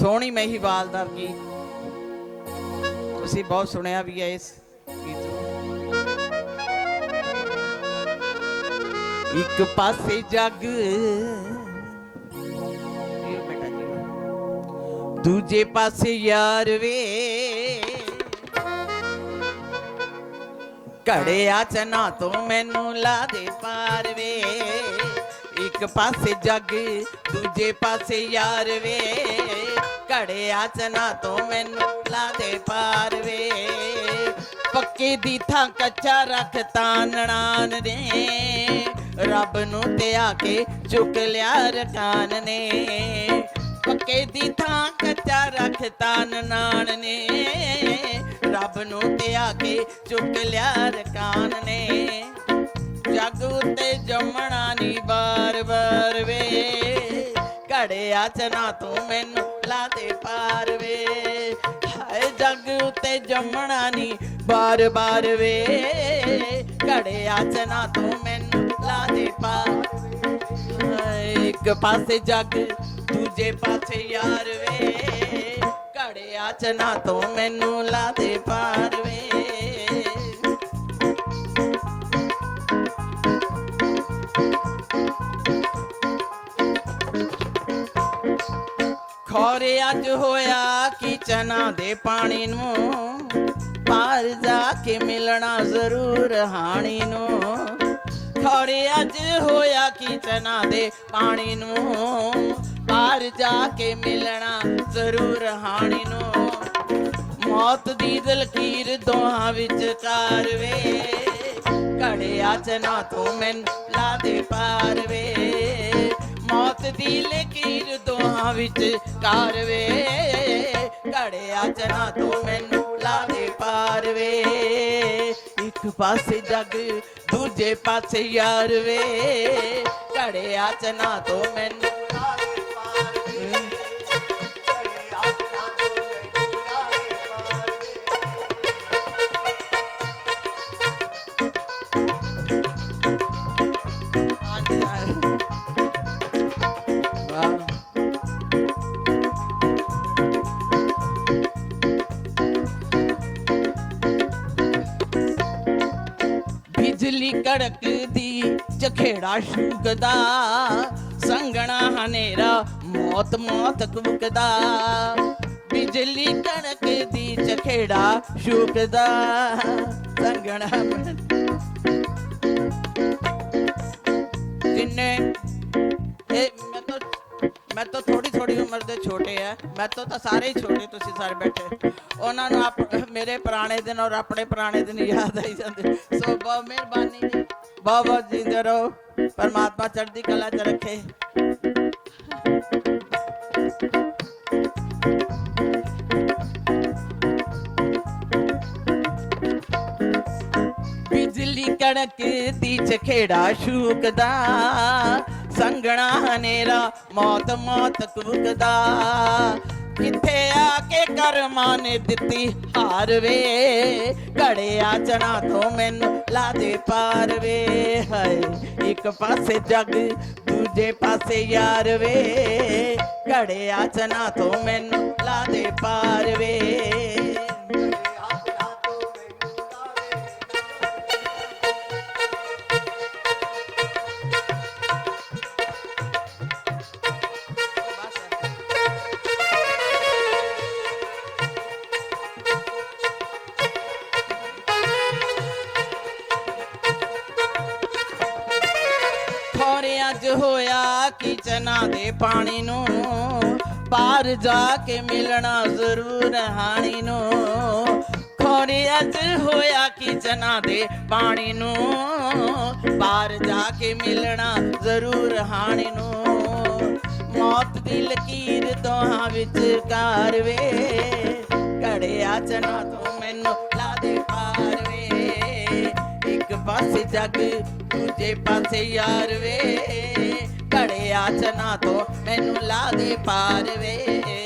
ਸੋਹਣੀ ਮਹੀਵਾਲ ਦਾ ਗੀਤ ਤੁਸੀਂ ਬਹੁਤ ਸੁਣਿਆ ਵੀ ਹੈ ਇਸ ਗੀਤ ਨੂੰ। ਇੱਕ ਪਾਸੇ ਜੱਗ। ਦੂਜੇ ਪਾਸੇ ਯਾਰ ਵੇ। ਘੜਿਆ ਚਨਾ ਤੋਂ ਮੈਨੂੰ ਲਾ ਦੇ ਪਾਰ ਵੇ। ਇੱਕ ਪਾਸੇ ਜੱਗ, ਦੂਜੇ ਪਾਸੇ ਯਾਰ ਵੇ। ਘੜਿਆ ਚਨਾ ਤੋਂ ਮੈਨੂੰ ਲਾ ਦੇ ਪਾਰ ਵੇ। ਪੱਕੇ ਦੀ ਥਾਂ ਕੱਚਾ ਰੱਖ ਤਾਨਣਾਨ ਨੇ। ਰੱਬ ਨੂੰ ਤੇ ਆ ਕੇ ਚੁੱਕ ਲਿਆ ਰਕਾਨ ਨੇ। ਪੱਕੇ ਦੀ ਥਾਂ ਕੱਚਾ ਰੱਖ ਤਾਨਣਾਨ ਨੇ। ਰੱਬ ਨੂੰ ਤੇ ਆ ਕੇ ਚੁੱਕ ਲਿਆ ਰਕਾਨ ਨੇ। ਜੱਗ ਉੱਤੇ ਜੰਮਣਾ ਨੀ ਬਾਰ ਬਾਰ ਵੇ। ਘੜਿਆ ਚਨਾ ਤੂੰ ਮੈਨੂੰ ਲਾ ਦੇ ਪਾਰ ਵੇ। ਹਾਏ, ਜੱਗ ਉੱਤੇ ਜੰਮਣਾ ਨੀ ਬਾਰ ਬਾਰ ਵੇ। ਘੜਿਆ ਚਨਾ ਤੂੰ ਮੈਨੂੰ ਲਾ ਦੇ ਪਾਰ। ਇੱਕ ਪਾਸੇ ਜੱਗ, ਦੂਜੇ ਪਾਸੇ ਯਾਰ ਵੇ। ਘੜਿਆ ਚਨਾ ਤੂੰ ਮੈਨੂੰ ਲਾ ਦੇ ਪਾਰ ਵੇ। ਖੋਰੇ ਅੱਜ ਹੋਇਆ ਕਿ ਚਨਾ ਦੇ ਪਾਣੀ ਨੂੰ। ਪਾਰ ਜਾ ਕੇ ਮਿਲਣਾ ਜ਼ਰੂਰ ਹਾਣੀ ਨੂੰ। ਖੋਰੇ ਅੱਜ ਹੋਇਆ ਕਿ ਚਨਾ ਦੇ ਪਾਣੀ ਨੂੰ। ਪਾਰ ਜਾ ਕੇ ਮਿਲਣਾ ਜ਼ਰੂਰ ਹਾਣੀ ਨੂੰ। ਮੌਤ ਦੀ ਦਲਕੀਰ ਦੋਹਾਂ ਵਿੱਚ ਕਾਰ ਵੇ। ਘੜਿਆ ਚਨਾ ਤੂੰ ਮੈਨੂੰ ਲਾ ਦੇ ਪਾਰ ਵੇ। ਮੌਤ ਦੀ ਲਕੀਰ ਦੋਹਾਂ ਵਿੱਚ ਕਾਰ ਵੇ। ਘੜਿਆ ਚਨਾ ਤੂੰ ਮੈਨੂੰ ਲਾ ਦੇ ਪਾਰ ਵੇ। ਇੱਕ ਪਾਸੇ ਜਗ, ਦੂਜੇ ਪਾਸੇ ਯਾਰ ਵੇ। ਘੜਿਆ ਚਨਾ ਤੂੰ ਮੈਨੂੰ ਬਿਜਲੀ ਕੜਕਦੀ ਚਖੇੜਾ ਸ਼ੂਕਦਾ ਸੰਗਣਾ ਹਨੇਰਾ ਮੌਤ ਮੌਤ ਕੁਕਦਾ ਬਿਜਲੀ ਕੜਕਦੀ ਚਖੇੜਾ ਸ਼ੂਕਦਾ। ਸੰਗਣਾ ਉਮਰ ਦੇ ਛੋਟੇ ਆ। ਮੈਂ ਤੋਂ ਤਾਂ ਸਾਰੇ ਹੀ ਛੋਟੇ ਤੁਸੀਂ ਸਾਰੇ ਬੈਠੇ। ਉਹਨਾਂ ਨੂੰ ਮੇਰੇ ਪੁਰਾਣੇ ਦਿਨ ਔਰ ਆਪਣੇ ਪੁਰਾਣੇ ਦਿਨ ਯਾਦ ਆਈ ਜਾਂਦੇ। ਸੋ ਬਹੁਤ ਮਿਹਰਬਾਨੀ। ਜੀ ਬਹੁਤ ਬਹੁਤ ਜਿੰਦੇ ਰਹੋ। ਪਰਮਾਤਮਾ ਚੜ੍ਹਦੀ ਕਲਾ ਚ ਰੱਖੇ। ਬਿਜਲੀ ਕੜਕਦੀ ਚਖੇੜਾ ਸ਼ੂਕਦਾ। ਸੰਗਣਾ ਹਨੇਰਾ, ਮੌਤ ਮੌਤ ਕੁਕਦਾ। ਕਿੱਥੇ ਆ ਕੇ ਕਰਮਾਂ ਨੇ ਦਿੱਤੀ ਹਾਰ ਵੇ? ਘੜਿਆ ਚਣਾ ਤੋਂ ਮੈਨੂੰ ਲਾ ਦੇ ਪਾਰ ਵੇ। ਹਾਏ, ਇੱਕ ਪਾਸੇ ਜੱਗ, ਦੂਜੇ ਪਾਸੇ ਯਾਰ ਵੇ। ਘੜਿਆ ਚਣਾ ਤੋਂ ਮੈਨੂੰ ਲਾ ਦੇ ਪਾਰ ਵੇ। ਅੱਜ ਹੋਇਆ ਕਿ ਦੇ ਪਾਣੀ ਨੂੰ। ਬਾਹਰ ਜਾ ਕੇ ਮਿਲਣਾ ਜ਼ਰੂਰ ਹਾਣੀ ਨੂੰ। ਖੋਰੇ ਅੱਜ ਹੋਇਆ ਕਿ ਦੇ ਪਾਣੀ ਨੂੰ। ਪਾਰ ਜਾ ਕੇ ਮਿਲਣਾ ਜ਼ਰੂਰ ਹਾਣੀ ਨੂੰ। ਮੌਤ ਦੀ ਲਕੀਰ ਦੋਹਾਂ ਵਿੱਚ ਕਾਰਵੇ ਘੜਿਆ ਚਨਾ ਤੂੰ ਮੈਨੂੰ ਲਾ ਦੇ ਪਾਰ ਵੇ। ਇੱਕ ਪਾਸੇ ਜੱਗ ਦੂਜੇ ਪਾਸੇ ਯਾਰ ਵੇ। ਘੜਿਆ ਚਨਾ ਤੋਂ ਮੈਨੂੰ ਲਾ ਦੇ ਪਾਰ ਵੇ।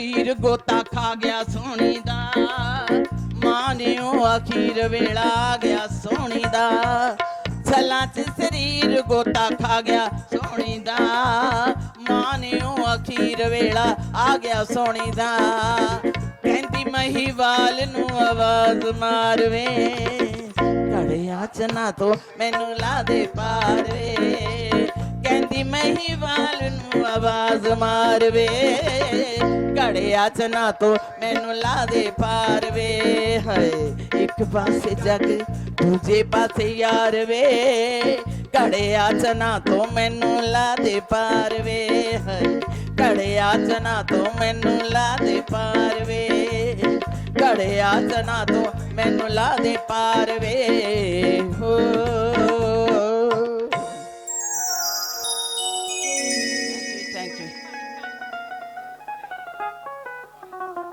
ਚ ਗੋਤਾ ਖਾ ਗਿਆ ਸੋਹਣੀ ਦਾ। ਮਾਨਿਓ ਅਖੀਰ ਵੇਲਾ ਆ ਗਿਆ ਸੋਹਣੀ ਦਾ। ਛਲਾਂ ਚ ਸਰੀਰ ਗੋਤਾ ਖਾ ਗਿਆ ਸੋਹਣੀ ਦਾ। ਮਾਨਿਓ ਅਖੀਰ ਵੇਲਾ ਆ ਗਿਆ ਸੋਹਣੀ ਦਾ। ਕਹਿੰਦੀ ਮਹੀਵਾਲ ਨੂੰ ਆਵਾਜ਼ ਮਾਰਵੇ। ਘੜਿਆ ਚਨਾ ਤੋਂ ਮੈਨੂੰ ਲਾ ਦੇ ਪਾਰਵੇ। ਕਹਿੰਦੀ ਮਹੀਵਾਲ ਨੂੰ ਆਵਾਜ਼ ਮਾਰਵੇ। ਘੜਿਆ ਚਨਾ ਤੋਂ ਮੈਨੂੰ ਲਾ ਦੇ ਪਾਰਵੇ। ਹਾਏ, ਇੱਕ ਪਾਸੇ ਜਗ, ਦੂਜੇ ਪਾਸੇ ਯਾਰ ਵੇ ਘੜਿਆ ਚਨਾ ਤੋਂ ਮੈਨੂੰ ਲਾ ਦੇ ਪਾਰਵੇ। ਹਾਏ ਘੜਿਆ ਚਨਾ ਤੋਂ ਮੈਨੂੰ ਲਾ ਦੇ ਪਾਰਵੇ। ਘੜਿਆ ਚਨਾ ਤੋਂ ਮੈਨੂੰ ਲਾ ਦੇ ਪਾਰਵੇ। ਹੋ